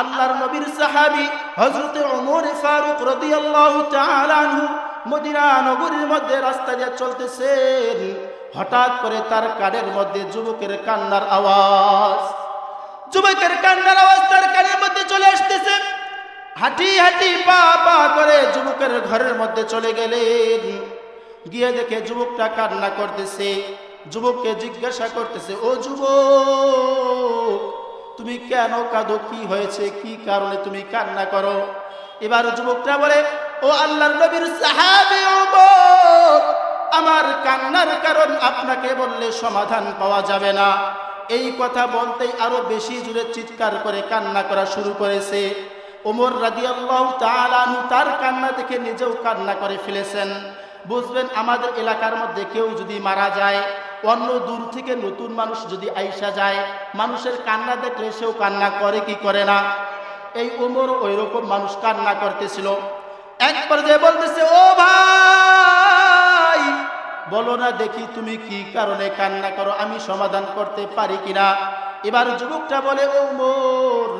আল্লাহর নবীর সাহাবী হযরত ওমর ফারুক রাদিয়াল্লাহু তাআলা আনহু মদিনা নগরীর মধ্যে রাস্তা দিয়ে চলতেছেন। হঠাৎ করে তার কানের মধ্যে যুবকের কান্নার আওয়াজ। যুবকের কান্নার আওয়াজ তার কানের মধ্যে চলে আসতেছে। হাঁটি হাঁটি, পা পা করে যুবকের ঘরের মধ্যে চলে গেলেন। গিয়ে দেখে যুবকটা কান্না করতেছে। যুবককে জিজ্ঞাসা করতেছে, ও যুবক তুমি কেন কাঁদো? কি হয়েছে? কি কারণে তুমি কান্না করো? এবার যুবকটা বলে, ও আল্লাহর নবীর সাহাবী আমার কান্নার কারণ আপনাকে বললে সমাধান পাওয়া যাবে না। এই কথা বলতেই আরও বেশি জুড়ে চিৎকার করে কান্না করা শুরু করেছে। ওমর রাদিয়াল্লাহু তাআলা আনহু তার কান্না দেখে নিজেও কান্না করে ফেলেছেন। বুঝবেন, আমাদের এলাকার মধ্যে কেউ যদি মারা যায় অন্য দূর থেকে নতুন মানুষ যদি আইসা যায়, মানুষের কান্না দেখলে সেও কান্না করে কি করে না? এই ওমর ওই রকম মানুষ কান্না করতেছিল। এক পর্যায়ে বলতেছে, ও ভাই, বলো না দেখি তুমি কি কারণে কান্না করো? আমি সমাধান করতে পারি কিনা? এবার যুবকটা বলে, ও মোর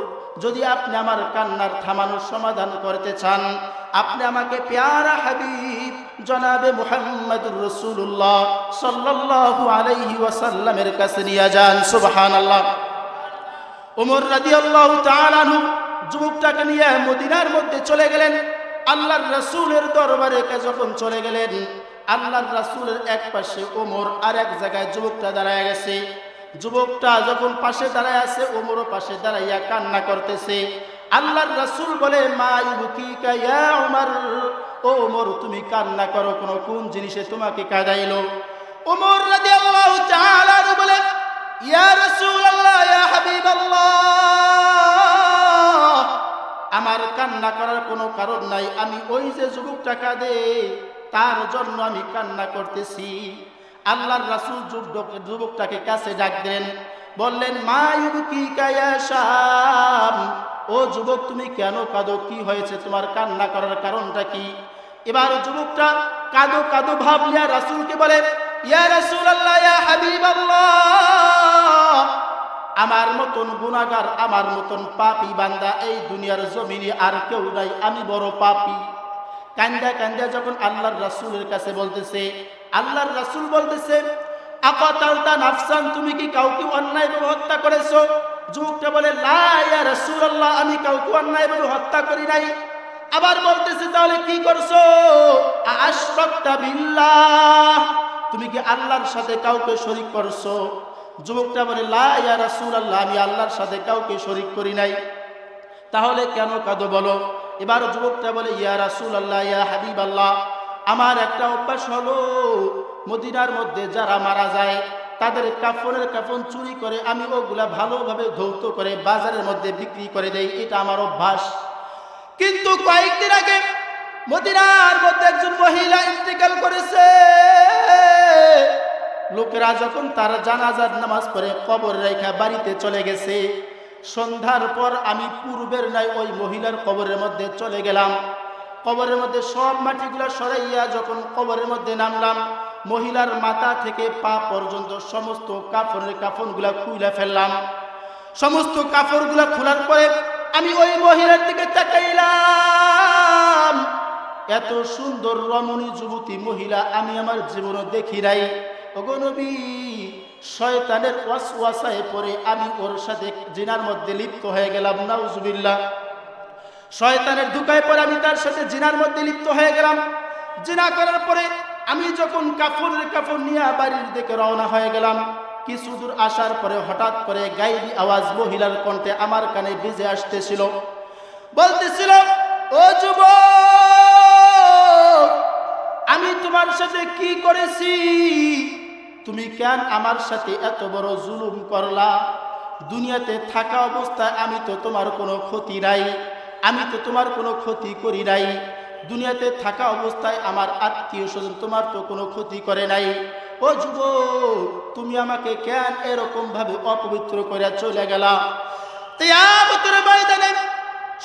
যদি আপনি আমার কান্নার থামানোর সমাধান করতে চান আপনি আমাকে পেয়ারা হাবিব, জনাবে মুহাম্মদুর রসুল্লাহ সাল্লাল্লাহু আলাইহি ওয়াসাল্লামের কাছে নিয়ে যান। সুবহানাল্লাহ। ওমর রাদিয়াল্লাহু তাআলা যুবকটাকে নিয়ে মদিনার মধ্যে চলে গেলেন। আল্লাহর রাসূলের দরবারে যখন চলে গেলেন, আল্লাহর রাসূলের এক পাশে ওমর আর এক জায়গায় যুবকটা দাঁড়ায় গেছে। যুবকটা যখন পাশে দাঁড়ায় আছে ওমরও পাশে দাঁড়াইয়া কান্না করতেছে। আল্লাহর রাসূল বলে, মা ইউকিকা ইয়া ওমর ও ওমর তুমি কান্না করো, কোন কোন জিনিসে তোমাকে কাঁদাইলো? ওমর রাদিয়াল্লাহু তাআলা বলে, ইয়া রাসূলুল্লাহ, ইয়া হাবিবাল্লাহ। আমার কান্না করার কোনো কারণ নাই, আমি ওই যে যুবকটা কাঁদে, তার জন্য আমি কান্না করতেছি। আল্লাহর রাসূল যুবক, যুবকটাকে কাছে ডাক দেন বললেন, মা ইউবকি কায়াশাম ও যুবক, তুমি কেন কাঁদো? কি হয়েছে? তোমার কান্না করার কারণটা কি? এবার যুবকটা কাঁদো কাঁদো ভাবলিয়া রাসুলকে বলে, ইয়া হাবিবাল্লাহ, আমার মতন গুনাগার আমার মতন পাপি বান্দা এই দুনিয়ার জমিনে আর কেউ নাই, আমি বড় পাপি। কান্দা কান্দা যখন আল্লাহর রাসূলের কাছে বলতেছে, আল্লাহর রাসুল বলতেছে, আকাতালতা নাফসান, তুমি কি কাউকে অন্যায় হত্যা করেছ? যুবকটা বলে রাসূলুল্লাহ, আমি কাউকে অন্যায়ভাবে হত্যা করি নাই। আবার বলতেছে, তাহলে কি করছ? তুমি কি আল্লাহর সাথে কাউকে শরীক করছ? যুবকটা বলে, লা ইয়া রাসূলুল্লাহ, আমি আল্লাহর সাথে কাউকে শরীক করি নাই। তাহলে কেন কাঁদো বলো? এবার যুবকটা বলে, ইয়া রাসুল আল্লাহ ইয়া হাবিব আল্লাহ আমার একটা অভ্যাস হলো মদিনার মধ্যে যারা মারা যায় তাদের কাফনের কাফন চুরি করে আমি ওগুলা ভালোভাবে ধৌত করে বাজারের মধ্যে বিক্রি করে দেই, এটা আমার অভ্যাস। কিন্তু কয়েকদিন আগে মদিনার মধ্যে একজন মহিলা ইন্তেকাল করেছে। লোকেরা যখন তার জানাজার নামাজ পড়ে, কবর রেখা বাড়িতে চলে গেছে। সন্ধ্যার পর আমি পূর্বের নাই ওই মহিলার কবরের মধ্যে চলে গেলাম। কবরের মধ্যে সব মাটিগুলো সরাইয়া যখন কবরের মধ্যে নামলাম মহিলার মাথা থেকে পা পর্যন্ত সমস্ত কাপড়ের কাফনগুলা খুলে ফেললাম। সমস্ত কাপড়গুলা খোলার পরে আমি ওই মহিলার দিকে তাকাইলাম। এত সুন্দর রমণী যুবতী মহিলা আমি আমার জীবনে দেখি নাই। ওগনবী শয়তানের ওয়াসওয়াসায় পড়ে আমি ওর সাথে জিনার মধ্যে লিপ্ত হয়ে গেলাম, নাউজুবিল্লাহ। শয়তানের ধুকায় পরে আমি তার সাথে জিনার মধ্যে লিপ্ত হয়ে গেলাম। জিনা করার পরে আমি যখন কাফনের কাফন নিয়ে বাড়ির দিকে রওনা হয়ে গেলাম, কিছু দূর আসার পরে হঠাৎ করে গাইবি আওয়াজ মহিলার কণ্ঠে আমার কানে বেজে আসতেছিল। বলতেছিল, ও যুবক, আমি তোমার সাথে কি করেছি? তুমি কেন আমার সাথে এত বড় জুলুম করলা? দুনিয়াতে থাকা অবস্থায় আমি তো তোমার কোনো ক্ষতি নাই, আমি তো তোমার কোনো ক্ষতি করি নাই। দুনিয়াতে থাকা অবস্থায় আমার আত্মীয় স্বজন তোমার তো কোনো ক্ষতি করে নাই। ও যুব তুমি আমাকে কেন এরকম ভাবে অপবিত্র করে চলে গেলা?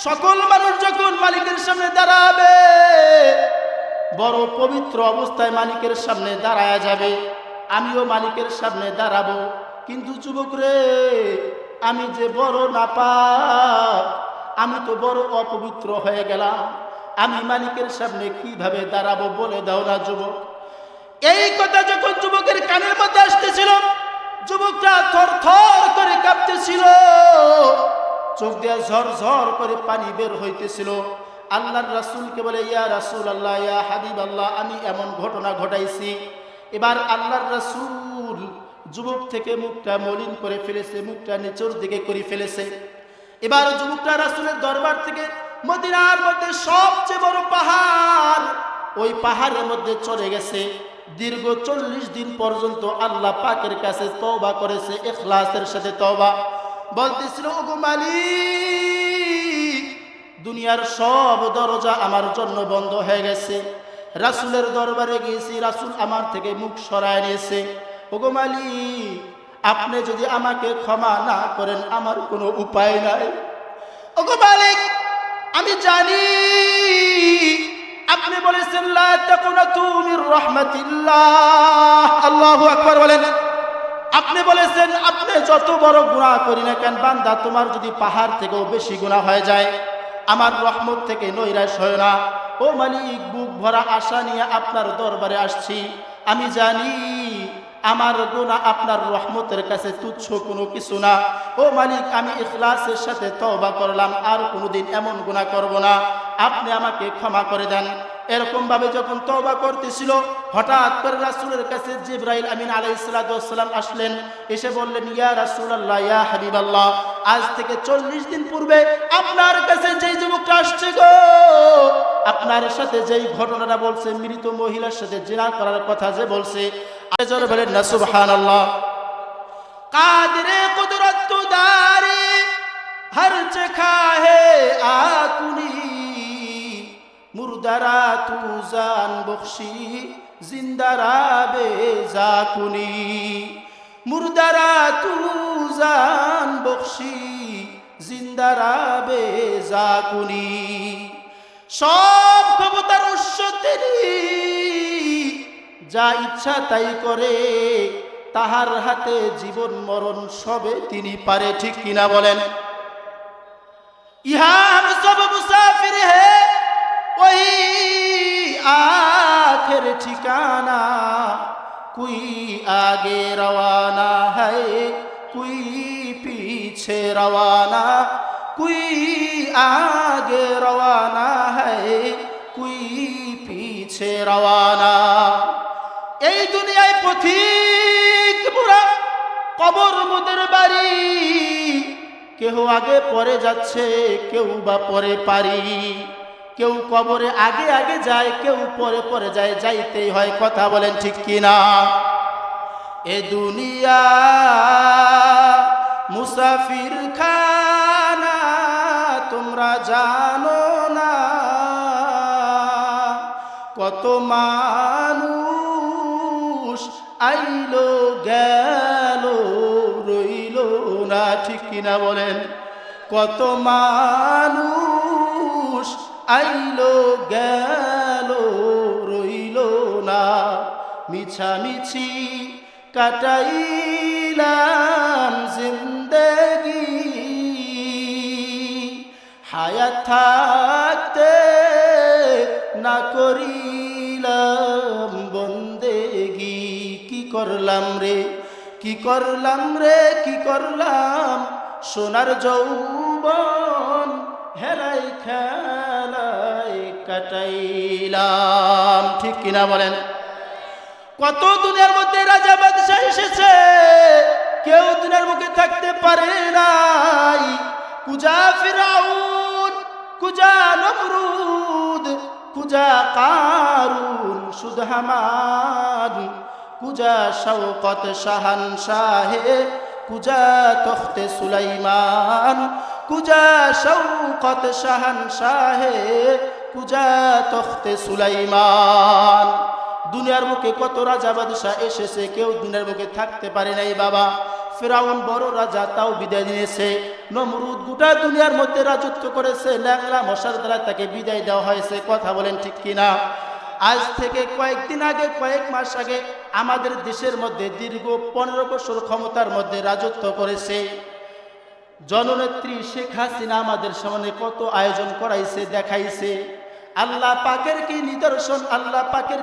সকল মানুষ যখন মালিকের সামনে দাঁড়াবে, বড় পবিত্র অবস্থায় মালিকের সামনে দাঁড়ায়া যাবে। আমিও মালিকের সামনে দাঁড়াবো। কিন্তু যুবক রে, আমি যে বড় নাপাক, আমি তো বড় অপবিত্র হয়ে গেলাম। আমি মালিকের সামনে কীভাবে দাঁড়াবো বলে দাও না, যুবক। এই কথা যখন যুবকের কানের মধ্যে আসতেছিল, যুবকটা থর থর করে কাঁপতেছিল। চোখ দিয়ে ঝর ঝর করে পানি বের হইতেছিল। আল্লাহর রাসূলকে বলে, ইয়া রাসুল আল্লাহ ইয়া হাবিব আল্লাহ আমি এমন ঘটনা ঘটাইছি। এবার আল্লাহর রাসূল যুবক থেকে মুখটা মলিন করে ফেলেছে, মুখটা নিচের দিকে করে ফেলেছে। এবার যুবকটা রাসূলের দরবার থেকে মদিনার মধ্যে সবচেয়ে বড় পাহাড়, ওই পাহাড়ের মধ্যে চলে গেছে। দীর্ঘ চল্লিশ দিন পর্যন্ত আল্লাহ পাকের কাছে তওবা করেছে এখলাসের সাথে তওবা। বলতেছিল, ওগো মালিক, দুনিয়ার সব দরজা আমার জন্য বন্ধ হয়ে গেছে। রাসুলের দরবারে গিয়েছি, রাসুল আমার থেকে মুখ সরায় নিয়েছে। ওগো মালিক, আপনি যদি আমাকে ক্ষমা না করেন, আমার কোনো উপায় নাই। ওগো মালিক আমি জানি, আপনি বলেছেন আল্লাহু আকবার বলেন। আপনি বলেছেন, আপনি যত বড় গুনাহ করি না কেন, বান্দা, তোমার যদি পাহাড় থেকেও বেশি গুনাহ হয়ে যায়, আমার রহমত থেকে নৈরাশ হয় না। ও মালিক, বুক ভরা আশা নিয়ে আপনার দরবারে আসছি। আমি জানি আমার গুনাহ আপনার রহমতের কাছে তুচ্ছ কোনো কিছু না। ও মালিক, আমি ইখলাসের সাথে তওবা করলাম, আর কোনোদিন এমন গুণা করব না। আপনি আমাকে ক্ষমা করে দেন। এরকম ভাবে যখন তওবা করতেছিল, হঠাৎ করে রাসূলের কাছে জিব্রাইল আমিন আলাইহিস সালাম আসলেন। এসে বললেন, ইয়া রাসূলুল্লাহ, ইয়া হাবিবাল্লাহ, আজ থেকে চল্লিশ দিন পূর্বে আপনার কাছে যেই যুবকটা আসছে গো আপনার সাথে যেই ঘটনাটা বলছে, মৃত মহিলার সাথে জিনা করার কথা যে বলছে আজর বলেন, না, সুবহানাল্লাহ। কাদরে কুদরত তু দারি হর চখা হে আকুনি। মুর্দারা তু জান বখশি, জিন্দারা বে জাকুনি মুর্দারা তু জান বখশি, জিন্দারা বে জাকুনি সব ক্ষমতার উৎস তিনি। যা ইচ্ছা তাই করে, তাহার হাতে জীবন মরণ সবে তিনি পারে, ঠিক কিনা বলেন? ইহা সব মুসাফির হে, ওই আখের ঠিকানা। কুই আগে রওয়ানা है কুই পিছে রওয়ানা। কুই আগে রওয়ানা হে কুই পিছে রওয়ানা। এই দুনিয়ায় পথিক বুড়া, কবর মুদের বাড়ি। কেউ আগে পরে যাচ্ছে, কেউ বা পরে পারি। কেউ কবরে আগে আগে যায়, কেউ পরে পরে যায়, যাইতেই হয় কথা বলেন ঠিক কিনা? এ দুনিয়া মুসাফির খা তোমরা জানো না কত মানুষ আইলো, গেল, রইল না, ঠিক কিনা বলেন? কত মানুষ আইলো, গেল, রইল না, মিছামিছি কাটাইলাম জিন্দগি হায়াত থাকতে না করিলাম বন্দেগি কি করলাম রে? কি করলাম রে? কি করলাম? সোনার যৌবন হেলাই খেলাই কাটাইলাম। ঠিক কিনা বলেন? কত দুনিয়ার মধ্যে রাজা বাদশাহ এসেছে, কেউ দুনিয়ার মুখে থাকতে পারে নাই। কুজা ফিরাউন কুজা নমরুদ, কুজা কারুন সুদ হামান কুজা শওকত শাহান শাহে, কুজা তখতে সুলাইমান, কুজা শওকত শাহান শাহে, কুজা তখতে সুলাইমান। দুনিয়ার মুখে কত রাজা বাদশাহ এসেছে, কেউ দুনিয়ার মুখে থাকতে পারে নাই বাবা। ফেরাউন বড় রাজা, তাও বিদায় নিয়েছে। নমরুদ গোটা দুনিয়ার মধ্যে রাজত্ব করেছে ল্যাংলা মশার দ্বারা তাকে বিদায় দেওয়া হয়েছে। কথা বলেন ঠিক কিনা? আজ থেকে কয়েকদিন আগে, কয়েক মাস আগে আমাদের দেশের মধ্যে দীর্ঘ পনেরো বছর ক্ষমতার মধ্যে রাজত্ব করেছে। জননেত্রী শেখ হাসিনা আমাদের সামনে কত আয়োজন করাইছে, দেখাইছে। আল্লাহ পাকের কি নিদর্শন? আল্লাহ পাকের